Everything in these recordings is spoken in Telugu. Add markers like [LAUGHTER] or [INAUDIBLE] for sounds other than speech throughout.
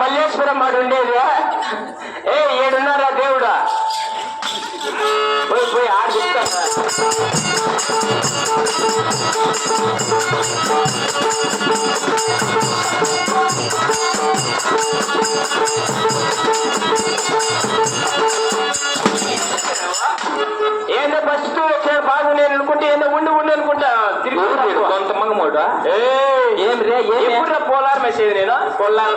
మల్లేశ్వరం ఆడు ఉండేది ఏ ఏడున్నారా దేవుడా? పోయి పోయి ఆడు చెప్తాను. ఏందో ఫస్ట్ బాగు నేను అనుకుంటే ఏందో ఉండి ఉండి అనుకుంటా. తిరిగి కొంత మంగమోడు ఏం రే ఎప్పుడు పోలార్ మెసేజ్ నేను? పోలార్.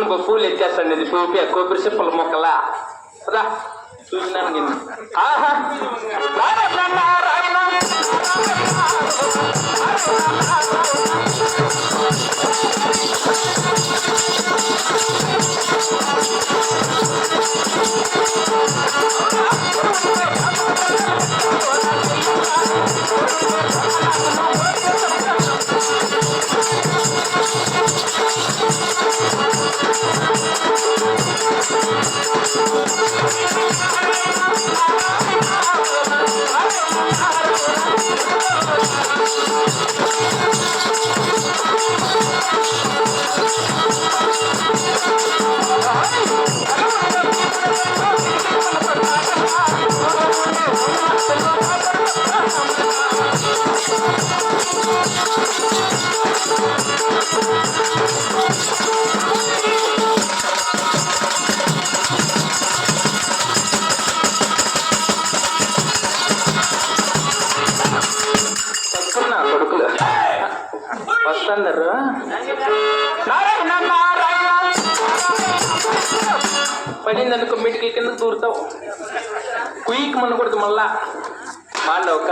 పక్కన బొ- పూలు ఎత్తేస్తాను ఇది పూపి కొబ్బరి చెప్పుల మొక్కలా రా చూసినాను నేను ఆహా నారాయణ, వస్తున్నారు పడిందనుకో నారాయణ కింద దూరుతావు. కుయ్యికి మనకూడదు మళ్ళా. వాళ్ళు ఒక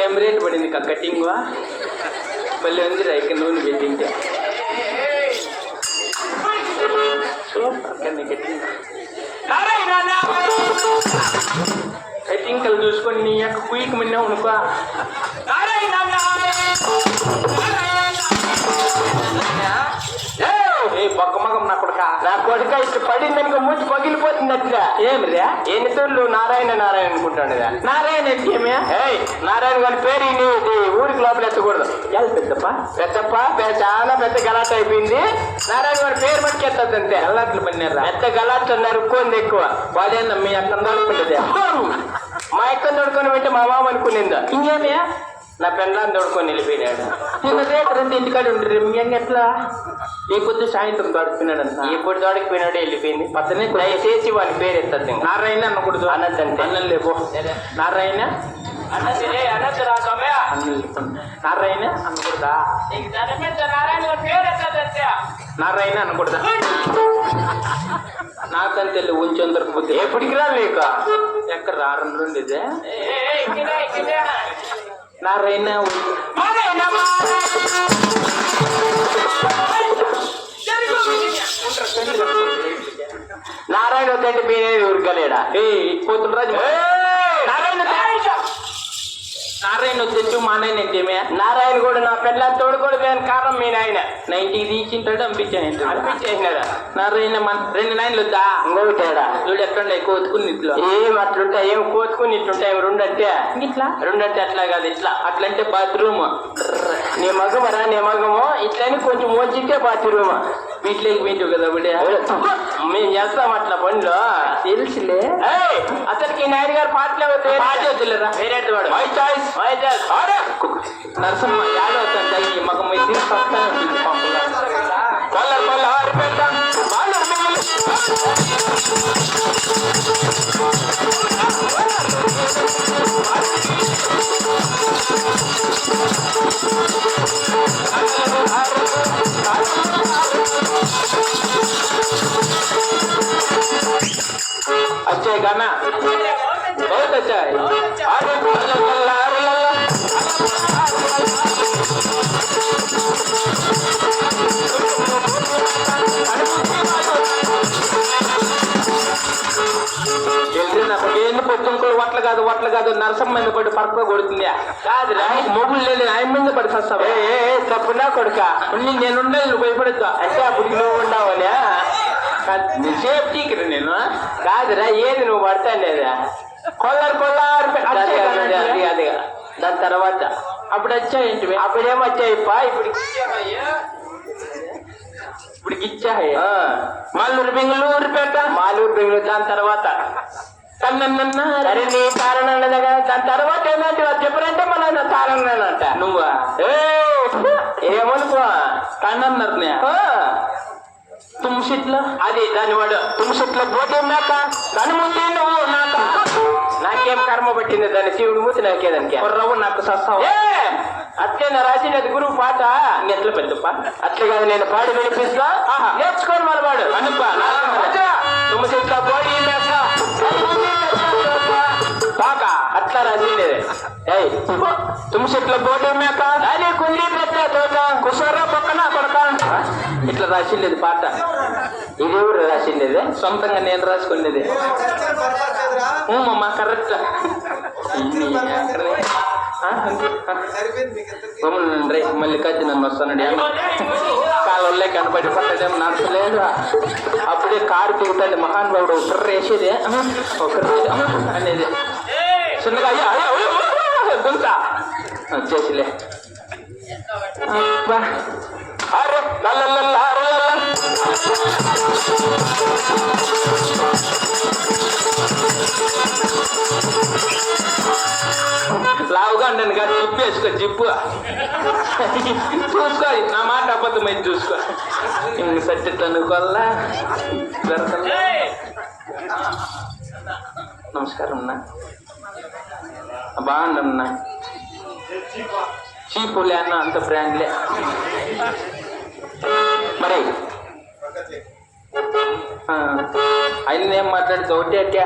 ఏం రేట్ పడింది కా కటింగ్? మళ్ళీ ఉంది రైకి నూనె పెట్టింటే. Super cutting. కలు చూసుకొని నీ యొక్క కుయ్యికి మిన్నావు ఉనుకో. కొడుక నా కొడుక ఇట్లా పడింది అనుకో మూతి పగిలిపోతుంది అట్లా ఏమిరా ఎన్ని తోళ్ళు నారాయణ నారాయణ అనుకుంటాడు నారాయణ ఏమే ఏయ్ నారాయణ గారి పేరు ఊరికి లోపల ఎత్తకూడదు. ఎలా పెద్దప్ప? పెద్దప్ప పెద్ద చాలా పెద్ద గలాట్ అయిపోయింది. నారాయణ గారి పేరు బట్టి ఎత్తద్దు అంతే. గలాట్లు పడినారా పెద్ద గలాట్లు నరుక్కుంది ఎక్కువ. వాడేందా మీ అక్కడ మా అక్కడ దొడుకొని వింటే మా మామ అనుకునిందా? ఇంకేమే? నా పెళ్ళాన్ని దొడుకొని వెళ్ళిపోయినాడు. రేటు రెండు ఇంటికాడ ఉండ్రి అన్న ఎట్లా? ఏ కొద్ది సాయంత్రం దొడికిపోయినాడు ఎప్పుడు దొడికిపోయినాడు వెళ్ళిపోయింది. పక్కనే దయచేసి వాని పేరు ఎత్తద్దు నారాయణ అనకూడదు. అన్నదంటే అన్నం లేపో. నారాయణ? నారాయణ అనకూడదా? నారాయణ పేరు ఎత్తదంతే నారాయణ అనకూడదా? [LAUGHS] నాకంతే ఉంచొందరకు బుద్ధి. ఎప్పటికి రా లేక ఎక్కడ రా రెండు రెండు ఇదే నారాయణ నారాయణ వద్దంటే మీరేది ఊరికలేడా ఏ పోతులు రాజు నారాయణ నారాయణ వచ్చి మా నాయన ఏంటేమే నారాయణ కూడా నా పెళ్ళ తోడుకోడు లేని కారణం మీ నాయన. నా ఇంటికి తీసింటాడు అనిపించాను అనిపించేసినాడా? నారాయణ మన రెండు నాయనలు వద్దా? ఇంకొకటాడా చూడు ఎట్లుండే? కోతుకుని ఇట్లా. ఏం అట్లుంటా ఏం కోతుకుని ఇట్లుంటాయి రెండు అంటే ఇట్లా? రెండు అంటే అట్లా కాదు ఇట్లా. అట్లంటే బాత్రూమ్. నీ మగమరా నీ మగము? ఇట్లని కొంచెం మోచితే బాత్రూమ్. వీటిలోకి పోయింటావు కదా బిడ్డ? మేము చేస్తాం అట్లా పనులు? తెలుసులే. అతనికి నాయుడు గారు పాటలు పాట వద్దులేరా వేరే వాడు. My choice my choice Narasamma యాడో అవుతుంది ఈ మగం పక్కన కొల్లర్ కొల్ల ఆరిపేట బాలర్ మిగిలి अच्छा है गाना बहुत अच्छा है अरे अल्लाह अल्लाह अल्लाह ఎల్లి నాకు ఏంది పోయి తుంకులు వట్ల కాదు వట్ల కాదు నరసం మీద పడి పరక కొడుతుంది కాదురా మొగులు లేని ఆయన మీద పడి వస్తావు తప్పునా కొడుక ఉండి నేను ఉండాలి నువ్వు భయపడద్దు అంటే అప్పుడు నువ్వు ఉండవనే సేఫ్టీకి నేను కాదురా ఏది నువ్వు పడతానేదా కొల్లరు కొల్లారు అదే అదే దాని తర్వాత అప్పుడు వచ్చాయేంటి అప్పుడేం వచ్చాయిప్పా? ఇప్పుడు ఇప్పుడు ఇచ్చాయి మాలూరు బెంగళూరు పేట మాలూరు బెంగళూరు దాని తర్వాత. సరే నీ. కదా దాని తర్వాత అది చెప్పరంటే మన నా కారణం అంట నువ్వా? ఏమనుకో కన్నన్నారు తుమ్సిట్లో అది దాని వాడు తుమ్సిట్లో పోటీ నాక దాని ముందే నువ్వు నాక. నాకేం కర్మ పట్టింది దాని శివుడు మూతి నాకేదానికి రవ్వు నాకు సస్తావు. అట్లే నా రాసినది గురువు పాట. ఎట్లా పెద్దప్ప. అట్లే కాదు నేను పాడి వినిపిస్తా. నేర్చుకోని మన వాడు అనుప్ప తుమ్సిట్లో పోటీ నాక. పాక అట్లా ఏయ్ తుమ్సిట్లో పోటీ మేక రాసిండేది పాట ఇది ఎవరు రాసిండేది సొంతంగా నేను రాసుకునేది మా కరెక్ట్ రే మళ్ళీ కత్తి నన్ను వస్తానండి కాలంలో కనపడి పట్టడం నడచలేదు అప్పుడే కారు దిగుతాడు మహానుభావుడు ఒకరు వేసేది ఒకరు అనేది చిన్నగా అయ్యా అయ్యా, గుంత చేసిలే అరే లావుగా ఉండను కానీ జిప్పు. వేసుకో జిప్పు చూసుకో నా మాట అబద్ధమైంది చూసుకో. ఇంక సత్యట్లు అనుకోవాలా నమస్కారం అన్నా. బాగుండన్నా చీపులే అన్న అంత బ్రాండ్లే ఆయన ఏం మాట్లాడుతూ ఒకటి అట్యా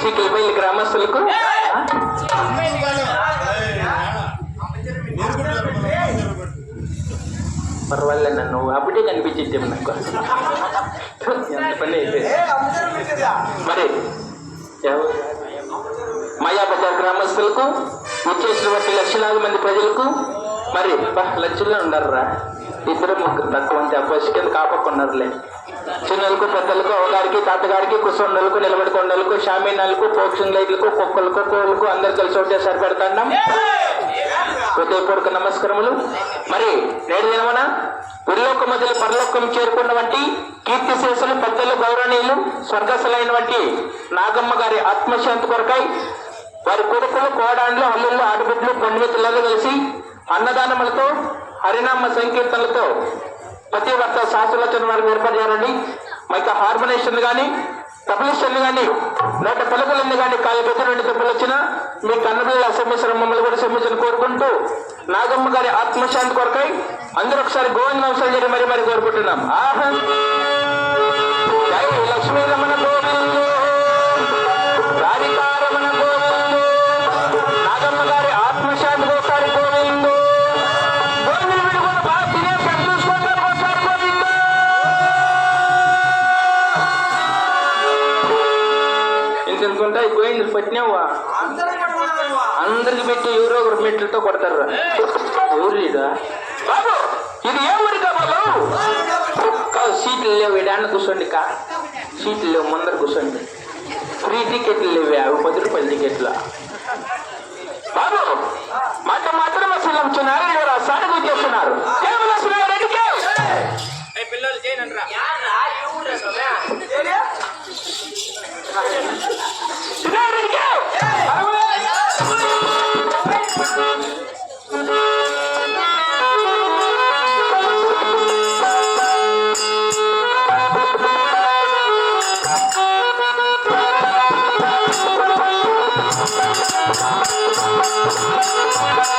చీకలపల్లి గ్రామస్తులకు? పర్వాలే నన్ను అప్పుడే కనిపించింది నాకు. ఎంత పని అయితే. మరి ఎవరు? మాయా బజార్ గ్రామస్తులకు వచ్చేసినటువంటి లక్షలాది మంది ప్రజలకు? మరి లక్షల్లో ఉండారురా ఇద్దరు ముగ్గురు తక్కువ అంతే కింద కాపకున్నారులే చిన్నలకు పెద్దలకు అవగారికి తాతగారికి కుసొండలకు నిలబడి కొండలకు షామీనాలకు పోక్షింగ్ లైట్లకు కుక్కలకు కోళ్ళకు అందరు కలిసి ఒకటే సరిపెడతాం హృదయపూర్వక నమస్కారములు. మరి నేడు దినమన ఉల్లోక మొదలు పరలోకం చేరుకున్న వంటి కీర్తి శేషులు పెద్దలు గౌరవనీయులు స్వర్గస్థులైన వంటి నాగమ్మ గారి ఆత్మశాంతి కొరకై వారి కొడుకులు కోడాండ్లు అల్లుళ్ళు ఆడబిడ్డలు పిల్లలు కలిసి అన్నదానములతో హరినామ సంకీర్తనలతో ప్రతి ఒక్క శాస్త్రలోచన వారికి ఏర్పడారండి మైక హార్మోనేషన్ కానీ తబలిస్టర్లు కానీ నోట పలుకులన్నీ కానీ కాళ్ళ పెద్ద రెండు దెబ్బలు వచ్చినా మీ కన్నపిల్లల సమస్యలు మమ్మల్ని కూడా సమస్యను కోరుకుంటూ నాగమ్మ గారి ఆత్మశాంతి కొరకై అందరూ ఒకసారి గోవింద నమస్కారం చేయడం మరి మరి కోరుకుంటున్నాం. ఆహా! లక్ష్మీ రమణ గోవిందో. గోవిందులు అందరికి పెట్టి ఎవరో ఒకరు మెట్లతో కొడతారు. ఊరిడా బాబు ఇది ఏ ఊరి బాబు కాదు సీట్లు లేవు ఇడాన్న కూర్చోండి కా. సీట్లు లేవు ముందర కూర్చోండి. ఫ్రీ టికెట్లు లేవు అవి పది రూపాయల టికెట్లు బాబు మాట మాత్రం అసలు నమ్ముతున్నారు ఎవరు సాడుగు చేస్తున్నారు కేవలం పిల్లలు చేయనండి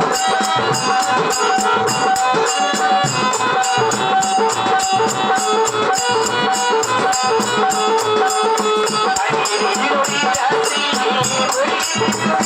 「あっちにいるよりさすがに」「おいしいね」